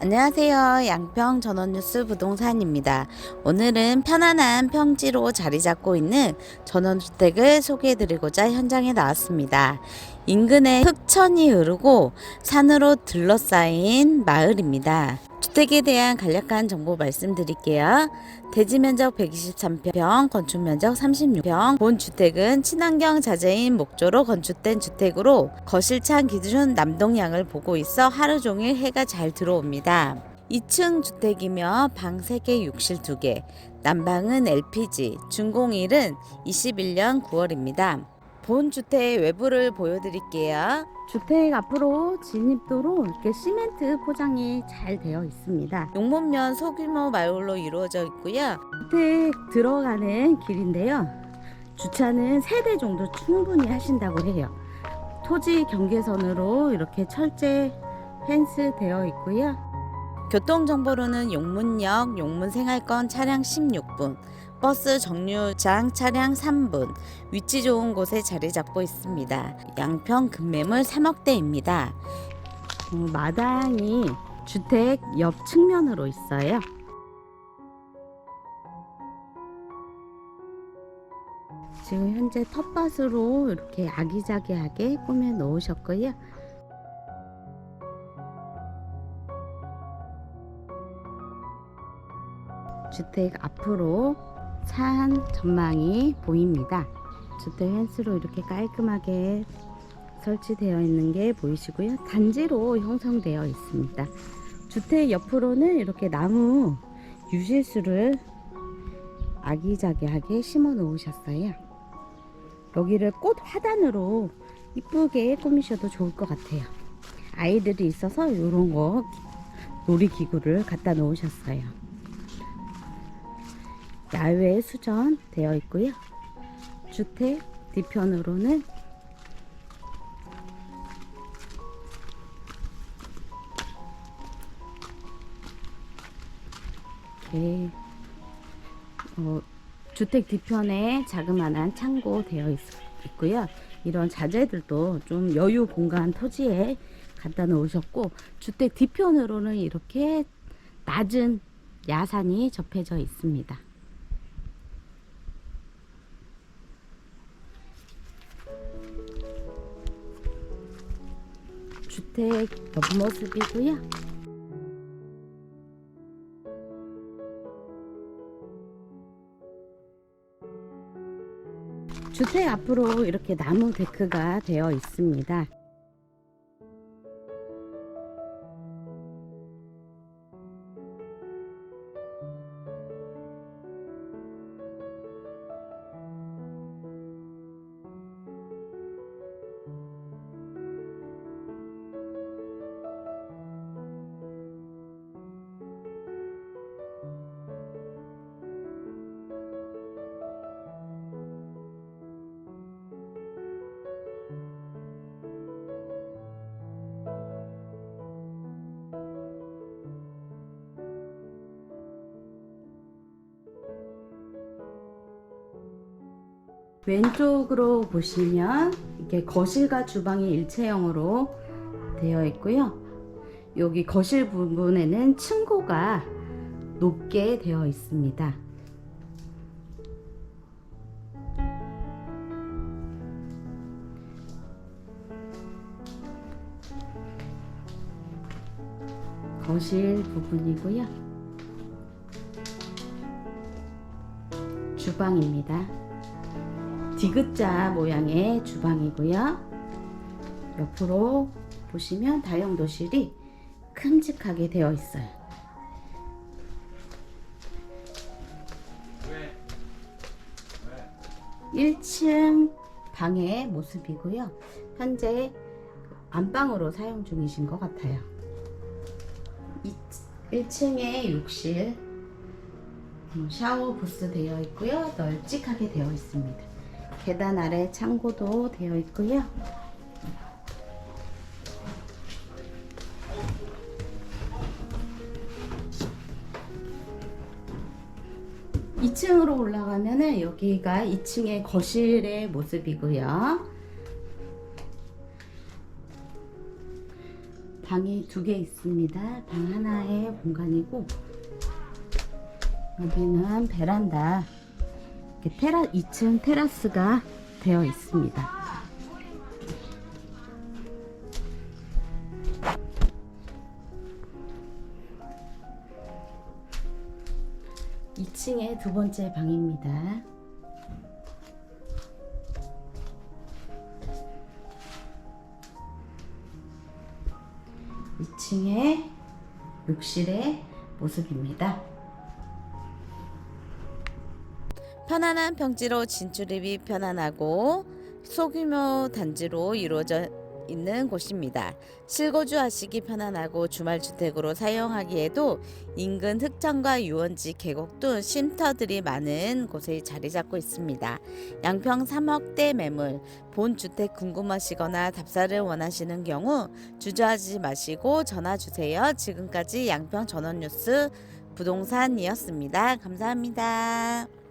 안녕하세요. 양평 전원뉴스 부동산입니다. 오늘은 편안한 평지로 자리 잡고 있는 전원주택을 소개해드리고자 현장에 나왔습니다. 인근에 흑천이 흐르고 산으로 둘러싸인 마을입니다. 주택에 대한 간략한 정보 말씀드릴게요. 대지 면적 123평, 건축 면적 36평, 본 주택은 친환경 자재인 목조로 건축된 주택으로 거실창 기준 남동향을 보고 있어 하루 종일 해가 잘 들어옵니다. 2층 주택이며 방 3개, 욕실 2개, 난방은 LPG, 준공일은 21년 9월입니다. 본 주택 외부를 보여드릴게요. 주택 앞으로 진입도로 이렇게 시멘트 포장이 잘 되어 있습니다. 용문면 소규모 마을로 이루어져 있고요. 주택 들어가는 길인데요. 주차는 3대 정도 충분히 하신다고 해요. 토지 경계선으로 이렇게 철제 펜스 되어 있고요. 교통정보로는 용문역, 용문생활권 차량 16분, 버스 정류장 차량 3분, 위치 좋은 곳에 자리 잡고 있습니다. 양평 급매물 3억대입니다. 어, 마당이 주택 옆 측면으로 있어요. 지금 현재 텃밭으로 이렇게 아기자기하게 꾸며 놓으셨고요. 주택 앞으로 산 전망이 보입니다. 주택 펜스로 이렇게 깔끔하게 설치되어 있는 게 보이시고요. 단지로 형성되어 있습니다. 주택 옆으로는 이렇게 나무 유실수를 아기자기하게 심어 놓으셨어요. 여기를 꽃 화단으로 이쁘게 꾸미셔도 좋을 것 같아요. 아이들이 있어서 이런 거 놀이기구를 갖다 놓으셨어요. 야외 수전 되어 있고요. 주택 뒤편으로는 이렇게 어, 주택 뒤편에 자그마한 창고 되어 있, 있고요. 이런 자재들도 좀 여유 공간 토지에 갖다 놓으셨고 주택 뒤편으로는 이렇게 낮은 야산이 접해져 있습니다. 주택 옆모습이고요. 주택 앞으로 이렇게 나무 데크가 되어 있습니다. 왼쪽으로 보시면 이렇게 거실과 주방이 일체형으로 되어 있고요. 여기 거실 부분에는 층고가 높게 되어 있습니다. 거실 부분이고요. 주방입니다. 디귿자 모양의 주방이고요. 옆으로 보시면 다용도실이 큼직하게 되어 있어요. 1층 방의 모습이고요. 현재 안방으로 사용 중이신 것 같아요. 1층에 욕실, 음, 샤워 부스 되어 있고요. 널찍하게 되어 있습니다. 계단 아래 창고도 되어 있고요. 2층으로 올라가면은 여기가 2층의 거실의 모습이고요. 방이 두 개 있습니다. 방 하나의 공간이고 여기는 베란다 이렇게 테라 2층 테라스가 되어 있습니다. 2층의 두 번째 방입니다. 이층의 욕실의 모습입니다. 편안한 평지로 진출입이 편안하고 소규모 단지로 이루어져 있는 곳입니다. 실거주 하시기 편안하고 주말 주택으로 사용하기에도 인근 흑천과 유원지 계곡 등 쉼터들이 많은 곳에 자리 잡고 있습니다. 양평 3억대 매물 본 주택 궁금하시거나 답사를 원하시는 경우 주저하지 마시고 전화 주세요. 지금까지 양평 전원 뉴스 부동산이었습니다. 감사합니다.